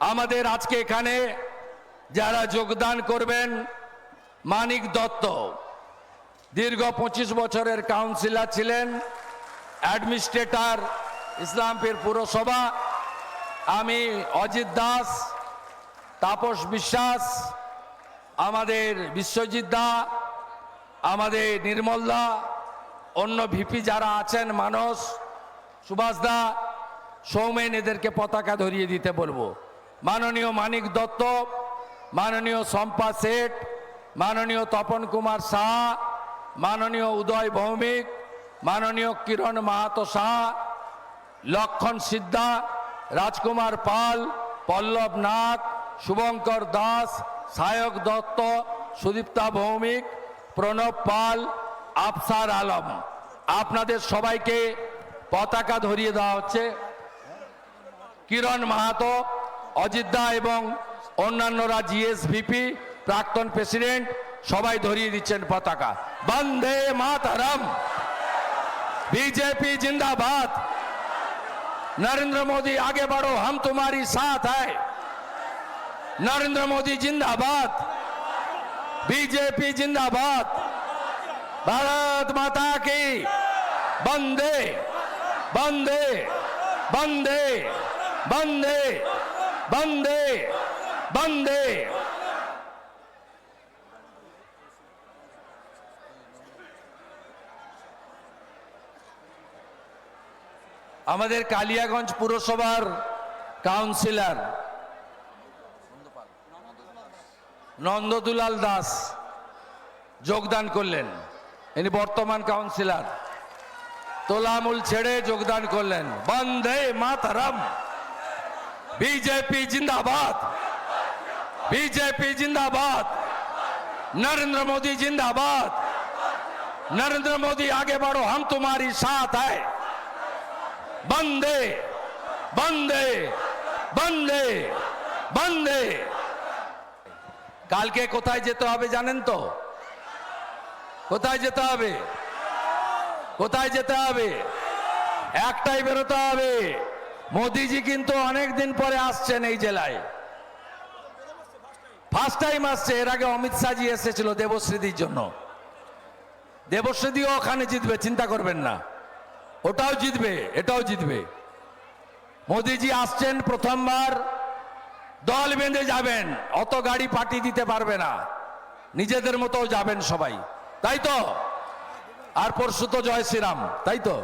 আমাদের আজকে এখানে যারা যোগদান করবেন, মানিক দত্ত, দীর্ঘ পঁচিশ বছরের কাউন্সিলর ছিলেন অ্যাডমিনিস্ট্রেটর ইসলামপুর পুরসভা। আমি অজিত দাস, তাপস বিশ্বাস, আমাদের বিশ্বজিৎ দা, আমাদের নির্মল দা, অন্য ভিপি যারা আছেন, মানস, সুভাষ দা, সৌমেন এদেরকে পতাকা ধরিয়ে দিতে বলব। মাননীয় মানিক দত্ত, মাননীয় শম্পা শেঠ, মাননীয় তপন কুমার শাহ, মাননীয় উদয় ভৌমিক, মাননীয় কিরণ মাহাতো শাহ, লক্ষণ সিদ্ধা, রাজকুমার পাল, পল্লব নাথ, শুভঙ্কর দাস, সায়ক দত্ত, সুদীপ্তা ভৌমিক, প্রণব পাল, আফসার আলম। আপনাদের সবাইকে পতাকা ধরিয়ে দেওয়া হচ্ছে। কিরণ মাহাতো অজিত দা এবং অন্যান্যরা জিএসভিপি প্রাক্তন প্রেসিডেন্ট সবাই ধরিয়ে দিচ্ছেন পতাকা বন্দে মাতারম बीजेपी जिंदाबाद नरेंद्र मोदी आगे बढ़ो हम तुम्हारी साथ है नरेंद्र मोदी जिंदाबाद बीजेपी जिंदाबाद भारत माता की बंदे बंदे बंदे बंदे বন্দে বন্দে। আমাদের কালিয়াগঞ্জ পুরসভার কাউন্সিলর নন্দদুলাল দাস যোগদান করলেন। ইনি বর্তমান কাউন্সিলর। তোলামুল ছেড়ে যোগদান করলেন। বন্দে মাতারাম। বিজেপি জিন্দাবাদ বিজেপি জিন্দাবাদ नरेंद्र मोदी जिंदाबाद नरेंद्र मोदी आगे बढ़ो हम तुम्हारी साथ है বন্দে বন্দে বন্দে বন্দে কালকে কোথায় যেতে হবে জানেন তো কোথায় যেতে হবে কোথায় যেতে হবে একটাই বেরোতে হবে মোদিজি কিন্তু অনেক দিন পরে আসছেন এই জেলায়। ফার্স্ট টাইম আসছে, এর আগে অমিত শাহজি এসেছিল দেবশ্রীদির জন্য। দেবশ্রীদিও ওখানে জিতবে, চিন্তা করবেন না। ওটাও জিতবে, এটাও জিতবে। মোদিজি আসছেন প্রথমবার, দল বেঁধে যাবেন, অত গাড়ি পার্টি দিতে পারবে না। নিজেদের মতো যাবেন সবাই। তাই তো? আর পরশু তো জয় শ্রীরাম, তাই তো?